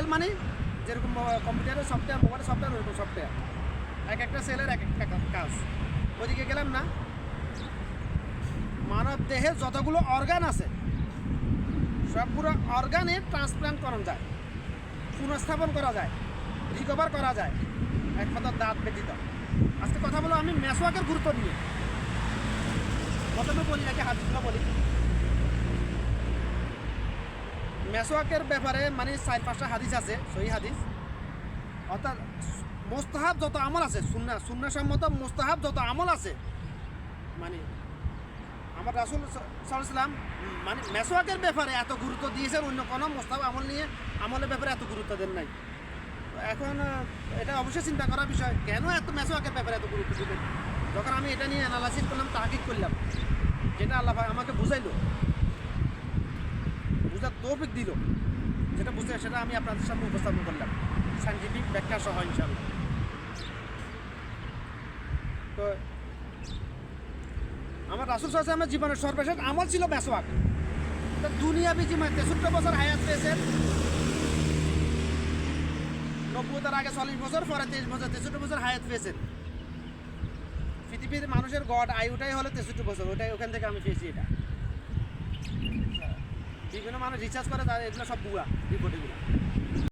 Sell মানে যেরকম কম্পিউটারের সফটওয়্যার মোবাইলের সফটওয়্যার ওরকম সফটওয়্যার এক একটা সেলের এক একটা কাজ। ওইদিকে গেলাম না। মানব দেহে যতগুলো অর্গান আছে, সবগুলো অর্গানে ট্রান্সপ্লান্ট করা যায়, পুনঃস্থাপন করা যায় রিকভার করা যায় এক কথা দাঁত ব্যতীত। আজকে কথা বলো আমি মেসোয়াকের গুরুত্ব নিয়ে। প্রথমে বলি নাকি হাদিসগুলো বলি। মেসোয়াকের ব্যাপারে মানে চার পাঁচটা হাদিস আছে, সহি হাদিস। অর্থাৎ মোস্তাহাব যত আমল আছে, সুন্না সুন্না সম্মত মোস্তাহাব যত আমল আছে মানে আমার রাসুল সাল্লাম মানে মেসোয়াকের ব্যাপারে এত গুরুত্ব দিয়েছেন অন্য কোনো মোস্তাহাব আমল নিয়ে, আমলের ব্যাপারে এত গুরুত্ব দেন নাই। এখন এটা অবশ্যই চিন্তা করার বিষয়, কেন এত মেসোয়াকের ব্যাপারে এত গুরুত্ব দিবেন যখন আমি এটা নিয়ে অ্যানালাইসিস করলাম, তাহাকিক করলাম। যেটা আল্লাহ আমাকে বুঝাইলো। বুঝার তৌফিক দিল। যেটা বুঝতে সেটা আমি আপনাদের সামনে উপস্থাপন করলাম। সাইন্টিফিক ব্যাখ্যা সহ ইনশাল্লাহ তো, আমার রাসুল আমার জীবনের সর্বশেষ আমল ছিল মেসওয়াক। তো দুনিয়াবি জীবনে তেষট্টি বছর হায়াত পেয়েছেন নব্বইতার আগে চল্লিশ বছর, পরে তেইশ বছর, তেষট্টি বছর হায়াত পেয়েছেন। পৃথিবীর মানুষের গড আয়ুটাই হলো তেষট্টি বছর, ওটাই ওখান থেকে আমি পেয়েছি এটা। যেগুলো মানুষ রিচার্জ করে তাদের এগুলো সব বুড়া রিপোর্ট